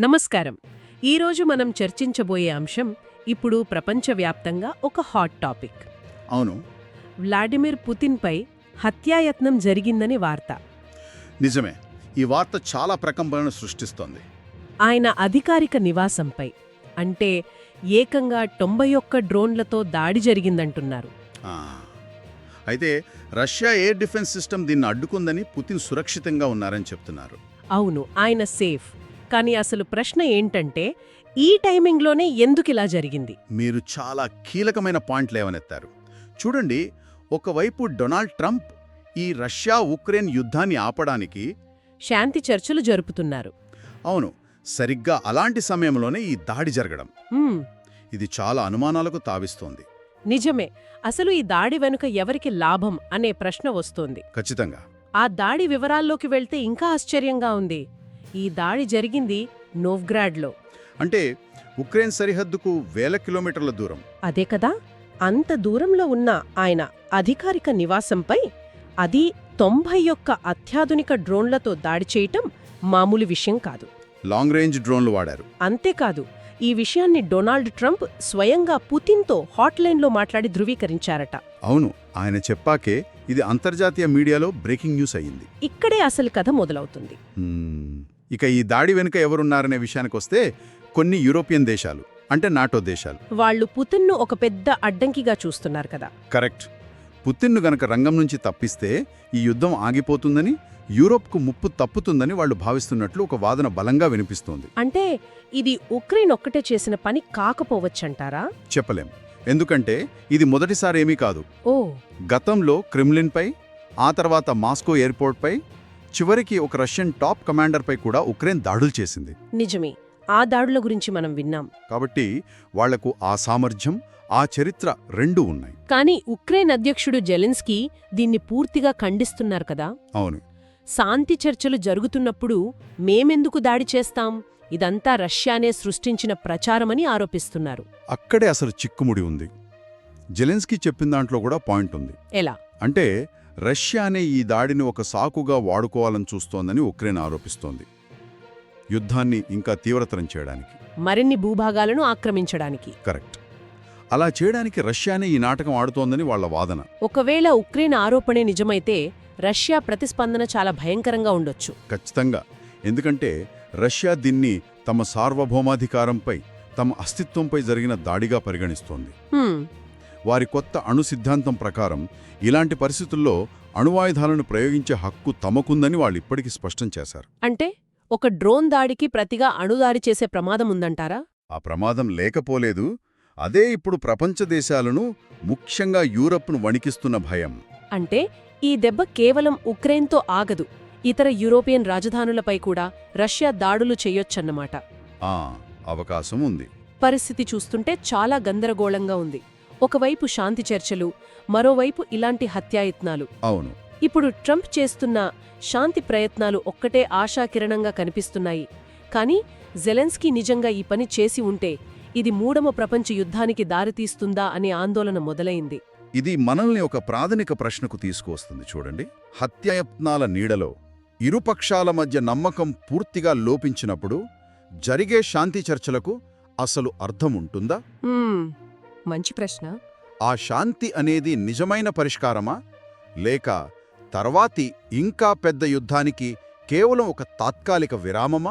నమస్కారం. ఈరోజు మనం చర్చించబోయే అంశం ఇప్పుడు ప్రపంచవ్యాప్తంగా ఒక హాట్ టాపిక్. అవును. వ్లాడిమిర్ పుతిన్పై హత్యాయత్నం జరిగిందని వార్త. నిజమే. ఈ వార్త చాలా ప్రకంపనను సృష్టిస్తోంది. ఆయన అధికారిక నివాసంపై అంటే ఏకంగా తొంభై ఒక్క డ్రోన్లతో దాడి జరిగిందంటున్నారు. అయితే రష్యా ఎయిర్ డిఫెన్స్ సిస్టమ్ దీన్ని అడ్డుకుందని పుతిన్ సురక్షితంగా ఉన్నారని చెప్తున్నారు. అవును ఆయన సేఫ్. కానీ అసలు ప్రశ్న ఏంటంటే ఈ టైమింగ్లోనే ఎందుకిలా జరిగింది? మీరు చాలా కీలకమైన పాయింట్ లేవనెత్తారు. చూడండి ఒకవైపు డొనాల్డ్ ట్రంప్ ఈ రష్యా ఉక్రెయిన్ యుద్ధాన్ని ఆపడానికి శాంతి చర్చలు జరుపుతున్నారు. అవును సరిగ్గా అలాంటి సమయంలోనే ఈ దాడి జరగడం. ఇది చాలా అనుమానాలకు తావిస్తోంది. నిజమే అసలు ఈ దాడి వెనుక ఎవరికి లాభం అనే ప్రశ్న వస్తోంది. ఖచ్చితంగా. ఆ దాడి వివరాల్లోకి వెళ్తే ఇంకా ఆశ్చర్యంగా ఉంది. ఈ దాడి జరిగింది నోవ్గ్రాడ్లో. అంటే ఉక్రెయిన్ సరిహద్దుకు వేల కిలోమీటర్ల దూరం. అదే కదా అంత దూరంలో ఉన్న ఆయన అధికారిక నివాసంపై అది తొంభై ఒక్క అత్యాధునిక డ్రోన్లతో దాడి చేయటం మామూలు విషయం కాదు. లాంగ్ రేంజ్ డ్రోన్లు వాడారు. అంతేకాదు ఈ విషయాన్ని డొనాల్డ్ ట్రంప్ స్వయంగా పుతిన్తో హాట్లైన్లో మాట్లాడి ధృవీకరించారట. అవును ఆయన చెప్పాకే ఇది అంతర్జాతీయ మీడియాలో బ్రేకింగ్ న్యూస్ అయ్యింది. ఇక్కడే అసలు కథ మొదలవుతుంది. ఇక ఈ దాడి వెనుక ఎవరున్నారనే విషయానికొస్తే కొన్ని యూరోపియన్ దేశాలు అంటే నాటో దేశాలు. వాళ్ళు పుతిన్ను ఒక పెద్ద అడ్డంకిగా చూస్తున్నారు కదా. కరెక్ట్. పుతిన్ను గనక రంగం నుంచి తప్పిస్తే ఈ యుద్ధం ఆగిపోతుందని యూరోప్కు ముప్పు తప్పుతుందని వాళ్ళు భావిస్తున్నట్లు ఒక వాదన బలంగా వినిపిస్తోంది. అంటే ఇది ఉక్రెయిన్ ఒక్కటే చేసిన పని కాకపోవచ్చంటారా? చెప్పలేం. ఎందుకంటే ఇది మొదటిసారి ఏమీ కాదు. ఓ. గతంలో క్రిమ్లిన్పై ఆ తర్వాత మాస్కో ఎయిర్పోర్ట్పై చివరికి ఒక రష్యన్ టాప్ కమాండర్పై కూడా ఉక్రెయిన్ దాడులు చేసింది. నిజమే. ఆ దాడుల గురించి మనం విన్నాం. కాబట్టి వాళ్ళకు ఆ సామర్థ్యం ఆ చరిత్ర రెండూ ఉన్నాయి. కానీ ఉక్రెయిన్ అధ్యక్షుడు జెలెన్స్కీ దీన్ని పూర్తిగా ఖండిస్తున్నారు కదా? అవును. శాంతి చర్చలు జరుగుతున్నప్పుడు మేమెందుకు దాడి చేస్తాం? ఇదంతా రష్యానే సృష్టించిన ప్రచారమని ఆరోపిస్తున్నారు. అక్కడే అసలు చిక్కుముడి ఉంది. జెలెన్స్కీ చెప్పిన దాంట్లో కూడా పాయింట్ ఉంది. ఎలా? అంటే రష్యానే ఈ దాడిని ఒక సాకుగా వాడుకోవాలని చూస్తోందని ఉక్రెయిన్ ఆరోపిస్తోంది. యుద్ధాన్ని ఇంకా తీవ్రతరం చేయడానికి. మరిన్ని భూభాగాలను ఆక్రమించడానికి. కరెక్ట్. అలా చేయడానికి రష్యానే ఈ నాటకం ఆడుతోందని వాళ్ళ వాదన. ఒకవేళ ఉక్రెయిన్ ఆరోపణే నిజమైతే రష్యా ప్రతిస్పందన చాలా భయంకరంగా ఉండొచ్చు. ఖచ్చితంగా. ఎందుకంటే రష్యా దీన్ని తమ సార్వభౌమాధికారంపై తమ అస్తిత్వంపై జరిగిన దాడిగా పరిగణిస్తోంది. వారి కొత్త అణు సిద్ధాంతం ప్రకారం ఇలాంటి పరిస్థితుల్లో అణువాయుధాలను ప్రయోగించే హక్కు తమకుందని వాళ్ళు ఇప్పటికీ స్పష్టం చేశారు. అంటే ఒక డ్రోన్ దాడికి ప్రతిగా అణుదాడి చేసే ప్రమాదం ఉందంటారా? ఆ ప్రమాదం లేకపోలేదు. అదే ఇప్పుడు ప్రపంచ దేశాలను ముఖ్యంగా యూరప్ను వణికిస్తున్న భయం. అంటే ఈ దెబ్బ కేవలం ఉక్రెయిన్తో ఆగదు. ఇతర యూరోపియన్ రాజధానులపై కూడా రష్యా దాడులు చేయొచ్చన్నమాట. ఆ అవకాశం ఉంది. పరిస్థితి చూస్తుంటే చాలా గందరగోళంగా ఉంది. ఒకవైపు శాంతి చర్చలు మరోవైపు ఇలాంటి హత్యాయత్నాలు. అవును. ఇప్పుడు ట్రంప్ చేస్తున్న శాంతి ప్రయత్నాలు ఒక్కటే ఆశాకిరణంగా కనిపిస్తున్నాయి. కానీ జెలెన్స్కీ నిజంగా ఈ పని చేసి ఉంటే ఇది మూడవ ప్రపంచ యుద్ధానికి దారితీస్తుందా అనే ఆందోళన మొదలైంది. ఇది మనల్ని ఒక ప్రాథమిక ప్రశ్నకు తీసుకువస్తుంది చూడండి. హత్యాయత్నాల నీడలో ఇరుపక్షాల మధ్య నమ్మకం పూర్తిగా లోపించినప్పుడు జరిగే శాంతి చర్చలకు అసలు అర్థం ఉంటుందా? మంచి ప్రశ్న. ఆ శాంతి అనేది నిజమైన పరిష్కారమా? లేక తర్వాతి ఇంకా పెద్ద యుద్ధానికి కేవలం ఒక తాత్కాలిక విరామమా?